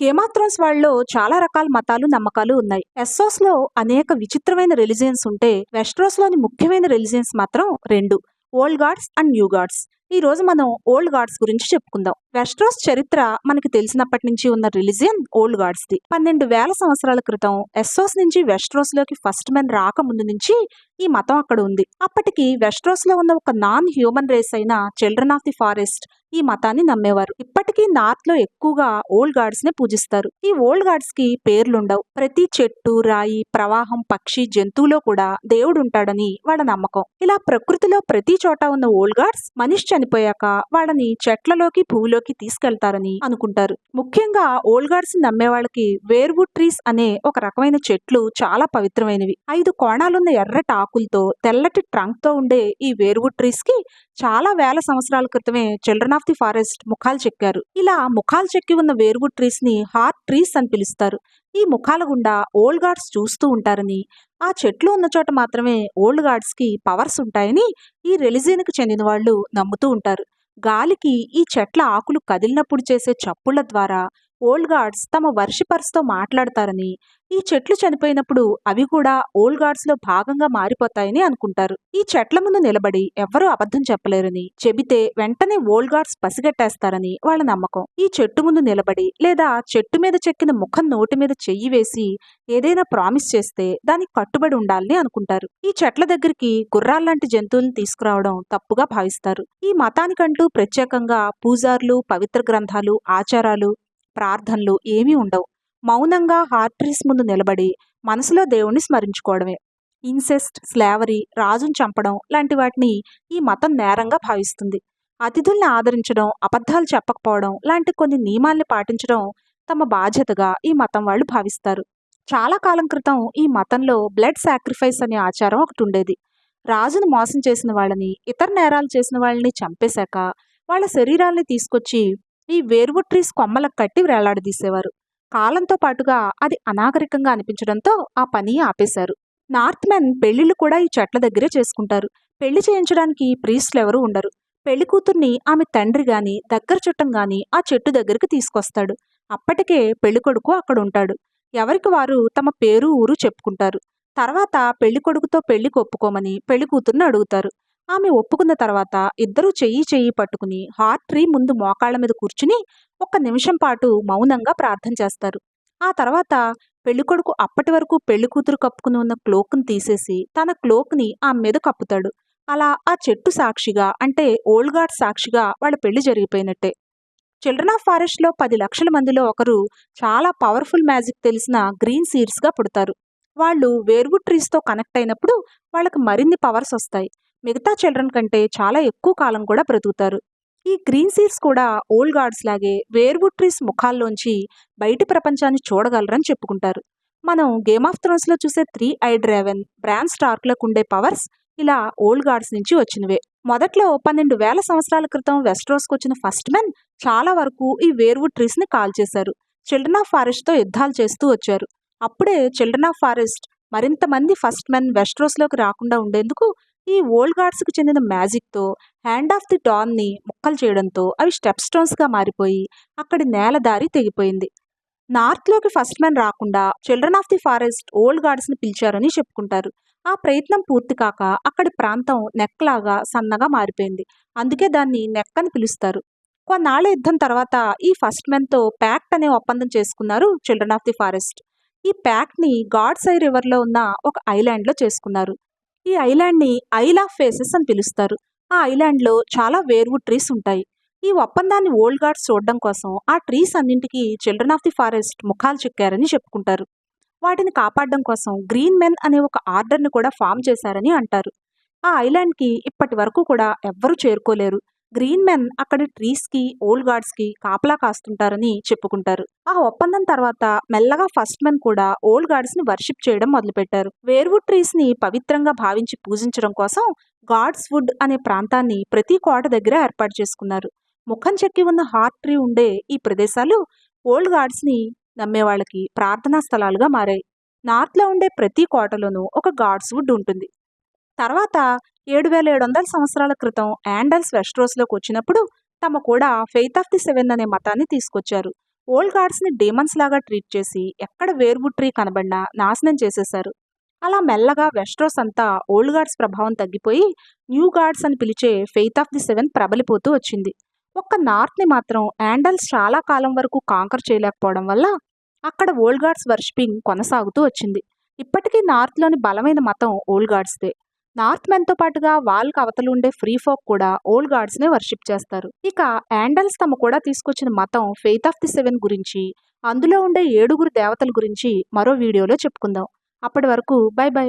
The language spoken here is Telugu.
గేమ్ ఆఫ్ థ్రోన్స్ వాళ్ళలో చాలా రకాల మతాలు నమ్మకాలు ఉన్నాయి. ఎస్సోస్లో అనేక విచిత్రమైన రిలిజియన్స్ ఉంటే వెస్ట్రోస్లోని ముఖ్యమైన రిలిజియన్స్ మాత్రం రెండు old gods and new gods ఈ రోజు మనం ఓల్డ్ గాడ్స్ గురించి చెప్పుకుందాం. వెస్ట్రోస్ చరిత్ర మనకి తెలిసినప్పటి నుంచి ఉన్న రిలిజియన్ ఓల్డ్ గాడ్స్ ది పన్నెండు వేల సంవత్సరాల క్రితం ఎస్సోస్ నుంచి వెస్ట్రోస్లోకి ఫస్ట్ మెన్ రాకముందు నుంచి ఈ మతం అక్కడ ఉంది. అప్పటికి వెస్ట్రోస్లో ఉన్న ఒక నాన్ హ్యూమన్ రేస్ అయిన చిల్డ్రన్ ఆఫ్ ది ఫారెస్ట్ ఈ మతాన్ని నమ్మేవారు. ఇప్పటికీ నార్త్లో ఎక్కువగా ఓల్డ్ గాడ్స్ నే పూజిస్తారు. ఈ ఓల్డ్ గాడ్స్కి పేర్లుండవు. ప్రతి చెట్టు రాయి ప్రవాహం పక్షి జంతువులో కూడా దేవుడు ఉంటాడని వాళ్ళ నమ్మకం. ఇలా ప్రకృతిలో ప్రతి చోట ఉన్న ఓల్డ్ గాడ్స్ మనిషి చనిపోయాక వాళ్ళని చెట్లలోకి పువ్వులోకి తీసుకెళ్తారని అనుకుంటారు. ముఖ్యంగా ఓల్డ్ గాడ్స్ నమ్మే వాళ్ళకి వేర్వుడ్ ట్రీస్ అనే ఒక రకమైన చెట్లు చాలా పవిత్రమైనవి. ఐదు కోణాలున్న ఎర్రటి ఆకులతో తెల్లటి ట్రంక్తో ఉండే ఈ వేర్వుడ్ ట్రీస్కి చాలా వేల సంవత్సరాల క్రితమే చిల్డ్రన్ ఆఫ్ ది ఫారెస్ట్ ముఖాలు చెక్కారు. ఇలా ముఖాలు చెక్కి ఉన్న వేర్వుడ్ ట్రీస్ని హార్ట్ ట్రీస్ అని పిలుస్తారు. ఈ ముఖాల గుండా ఓల్డ్ గాడ్స్ చూస్తూ ఉంటారని ఆ చెట్లు ఉన్న చోట మాత్రమే ఓల్డ్ గాడ్స్కి పవర్స్ ఉంటాయని ఈ religion కి చెందిన వాళ్ళు నమ్ముతూ ఉంటారు. గాలికి ఈ చెట్ల ఆకులు కదిలినప్పుడు చేసే చప్పుళ్ళ ద్వారా ఓల్డ్ గాడ్స్ తమ వర్షిపర్స్తో మాట్లాడతారని ఈ చెట్లు చనిపోయినప్పుడు అవి కూడా ఓల్డ్ గాడ్స్లో భాగంగా మారిపోతాయని అనుకుంటారు. ఈ చెట్ల ముందు నిలబడి ఎవ్వరూ అబద్ధం చెప్పలేరని చెబితే వెంటనే ఓల్డ్ గాడ్స్ పసిగట్టేస్తారని వాళ్ళ నమ్మకం. ఈ చెట్టు ముందు నిలబడి లేదా చెట్టు మీద చెక్కిన ముఖం నోటి మీద చెయ్యి వేసి ఏదైనా ప్రామిస్ చేస్తే దానికి కట్టుబడి ఉండాలని అనుకుంటారు. ఈ చెట్ల దగ్గరికి గుర్రాల్లాంటి జంతువులను తీసుకురావడం తప్పుగా భావిస్తారు. ఈ మతానికంటూ ప్రత్యేకంగా పూజార్లు పవిత్ర గ్రంథాలు ఆచారాలు ప్రార్థనలు ఏమీ ఉండవు. మౌనంగా హార్ట్రీస్ ముందు నిలబడి మనసులో దేవుణ్ణి స్మరించుకోవడమే. ఇన్సెస్ట్ స్లావరీ రాజును చంపడం లాంటి వాటిని ఈ మతం నేరంగా భావిస్తుంది. అతిథుల్ని ఆదరించడం అబద్ధాలు చెప్పకపోవడం లాంటి కొన్ని నియమాల్ని పాటించడం తమ బాధ్యతగా ఈ మతం వాళ్ళు భావిస్తారు. చాలా కాలం క్రితం ఈ మతంలో బ్లడ్ సాక్రిఫైస్ అనే ఆచారం ఒకటి ఉండేది. రాజును మోసం చేసిన వాళ్ళని ఇతర నేరాలు చేసిన వాళ్ళని చంపేశాక వాళ్ళ శరీరాల్ని తీసుకొచ్చి ఈ వేర్వుడ్ ట్రీస్ కొమ్మలకు కట్టి వేలాడదీసేవారు. కాలంతో పాటుగా అది అనాగరికంగా అనిపించడంతో ఆ పని ఆపేశారు. నార్త్ మెన్ పెళ్ళిళ్ళు కూడా ఈ చెట్ల దగ్గరే చేసుకుంటారు. పెళ్ళి చేయించడానికి ప్రీస్ట్లు ఎవరు ఉండరు. పెళ్ళి కూతుర్ని ఆమె తండ్రి గాని దగ్గర చుట్టం గాని ఆ చెట్టు దగ్గరికి తీసుకొస్తాడు. అప్పటికే పెళ్ళి కొడుకు అక్కడ ఉంటాడు. ఎవరికి వారు తమ పేరు ఊరు చెప్పుకుంటారు. తర్వాత పెళ్ళి కొడుకుతో పెళ్ళి ఒప్పుకోమని పెళ్ళి కూతుర్ని అడుగుతారు. ఆమె ఒప్పుకున్న తర్వాత ఇద్దరూ చెయ్యి చెయ్యి పట్టుకుని హార్ట్ ట్రీ ముందు మోకాళ్ళ మీద కూర్చుని ఒక్క నిమిషం పాటు మౌనంగా ప్రార్థన చేస్తారు. ఆ తర్వాత పెళ్ళికొడుకు అప్పటి వరకు పెళ్ళి కూతురు కప్పుకుని ఉన్న క్లోక్ని తీసేసి తన క్లోక్ని ఆమె మీద కప్పుతాడు. అలా ఆ చెట్టు సాక్షిగా అంటే ఓల్డ్ గాడ్ సాక్షిగా వాళ్ళ పెళ్ళి జరిగిపోయినట్టే. చిల్డ్రన్ ఆఫ్ ఫారెస్ట్లో పది లక్షల మందిలో ఒకరు చాలా పవర్ఫుల్ మ్యాజిక్ తెలిసిన గ్రీన్ సీడ్స్గా పుడతారు. వాళ్ళు వేర్వుడ్ ట్రీస్తో కనెక్ట్ అయినప్పుడు వాళ్ళకి మరిన్ని పవర్స్ వస్తాయి. మిగతా చిల్డ్రన్ కంటే చాలా ఎక్కువ కాలం కూడా బ్రతుకుతారు. ఈ గ్రీన్ సీడ్స్ కూడా ఓల్డ్ గాడ్స్ లాగే వేర్వుడ్ ట్రీస్ ముఖాల్లోంచి బయటి ప్రపంచాన్ని చూడగలరని చెప్పుకుంటారు. మనం గేమ్ ఆఫ్ థ్రోన్స్లో చూసే త్రీ ఐ డ్రావెన్ బ్రాండ్ స్టార్క్లకు ఉండే పవర్స్ ఇలా ఓల్డ్ గాడ్స్ నుంచి వచ్చినవే. మొదట్లో పన్నెండు వేల సంవత్సరాల క్రితం వెస్ట్రోస్కి వచ్చిన ఫస్ట్ మెన్ చాలా వరకు ఈ వేర్వుడ్ ట్రీస్ని కాల్ చేశారు చిల్డ్రన్ ఆఫ్ ఫారెస్ట్తో యుద్ధాలు చేస్తూ వచ్చారు. అప్పుడే చిల్డ్రన్ ఆఫ్ ఫారెస్ట్ మరింత మంది ఫస్ట్ మెన్ వెస్ట్రోస్లోకి రాకుండా ఉండేందుకు ఈ ఓల్డ్ గాడ్స్కు చెందిన మ్యాజిక్తో హ్యాండ్ ఆఫ్ ది టాన్ని ముక్కలు చేయడంతో అవి స్టెప్ స్టోన్స్గా మారిపోయి అక్కడి నేల దారి తెగిపోయింది. నార్త్లోకి ఫస్ట్ మ్యాన్ రాకుండా children of the forest old గాడ్స్ని పిలిచారని చెప్పుకుంటారు. ఆ ప్రయత్నం పూర్తి కాక అక్కడి ప్రాంతం నెక్లాగా సన్నగా మారిపోయింది. అందుకే దాన్ని నెక్ అని పిలుస్తారు. కొన్నాళ్ళ యుద్ధం తర్వాత ఈ ఫస్ట్ మెన్తో ప్యాక్ట్ అనే ఒప్పందం చేసుకున్నారు చిల్డ్రన్ ఆఫ్ ది ఫారెస్ట్. ఈ ప్యాక్ట్ని గాడ్సై గాడ్స్ ఐ ఉన్న ఒక ఐలాండ్లో చేసుకున్నారు. ఈ ఐలాండ్ని ఐల్ ఆఫ్ ఫేసెస్ అని పిలుస్తారు. ఆ ఐలాండ్లో చాలా వేర్వుడ్ ట్రీస్ ఉంటాయి. ఈ ఒప్పందాన్ని ఓల్డ్ గార్డ్స్ చూడడం కోసం ఆ ట్రీస్ అన్నింటికి చిల్డ్రన్ ఆఫ్ ది ఫారెస్ట్ ముఖాలు చెక్కారని చెప్పుకుంటారు. వాటిని కాపాడడం కోసం గ్రీన్ మెన్ అనే ఒక ఆర్డర్ని కూడా ఫామ్ చేశారని అంటారు. ఆ ఐలాండ్కి ఇప్పటి వరకు కూడా ఎవ్వరూ చేరుకోలేరు. గ్రీన్ మెన్ అక్కడి ట్రీస్కి ఓల్డ్ గార్డ్స్కి కాపలా కాస్తుంటారని చెప్పుకుంటారు. ఆ ఒప్పందం తర్వాత మెల్లగా ఫస్ట్ మెన్ కూడా ఓల్డ్ గార్డ్స్ని వర్షిప్ చేయడం మొదలుపెట్టారు. వేర్వుడ్ ట్రీస్ని పవిత్రంగా భావించి పూజించడం కోసం గాడ్స్ వుడ్ అనే ప్రాంతాన్ని ప్రతి కోట దగ్గర ఏర్పాటు చేసుకున్నారు. ముఖం చెక్కి ఉన్న హార్ట్ ట్రీ ఉండే ఈ ప్రదేశాలు ఓల్డ్ గాడ్స్ని నమ్మే వాళ్ళకి ప్రార్థనా స్థలాలుగా మారాయి. నార్త్లో ఉండే ప్రతి కోటలోనూ ఒక గాడ్స్ వుడ్ ఉంటుంది. తర్వాత ఏడు వేల ఏడు వందల సంవత్సరాల క్రితం యాండల్స్ వెస్ట్రోస్లోకి వచ్చినప్పుడు తమ కూడా ఫెయిత్ ఆఫ్ ది సెవెన్ అనే మతాన్ని తీసుకొచ్చారు. ఓల్డ్ గాడ్స్ని డేమన్స్ లాగా ట్రీట్ చేసి ఎక్కడ వేర్వుడ్ ట్రీ కనబడినా నాశనం చేసేశారు. అలా మెల్లగా వెస్ట్రోస్ అంతా ఓల్డ్ గాడ్స్ ప్రభావం తగ్గిపోయి న్యూ గాడ్స్ అని పిలిచే ఫెయిత్ ఆఫ్ ది సెవెన్ ప్రబలిపోతూ వచ్చింది. ఒక్క నార్త్ని మాత్రం యాండల్స్ చాలా కాలం వరకు కాంకర్ చేయలేకపోవడం వల్ల అక్కడ ఓల్డ్ గాడ్స్ వర్షిపింగ్ కొనసాగుతూ వచ్చింది. ఇప్పటికీ నార్త్లోని బలమైన మతం ఓల్డ్ గాడ్స్దే. నార్త్ మెన్తో పాటుగా వాళ్ళకి అవతలు ఉండే ఫ్రీ ఫోక్ కూడా ఓల్డ్ గాడ్స్నే వర్షిప్ చేస్తారు. ఇక యాండల్స్ తమ కూడా తీసుకొచ్చిన మతం ఫెయిత్ ఆఫ్ ది సెవెన్ గురించి అందులో ఉండే ఏడుగురు దేవతల గురించి మరో వీడియోలో చెప్పుకుందాం. అప్పటి వరకు బై బై.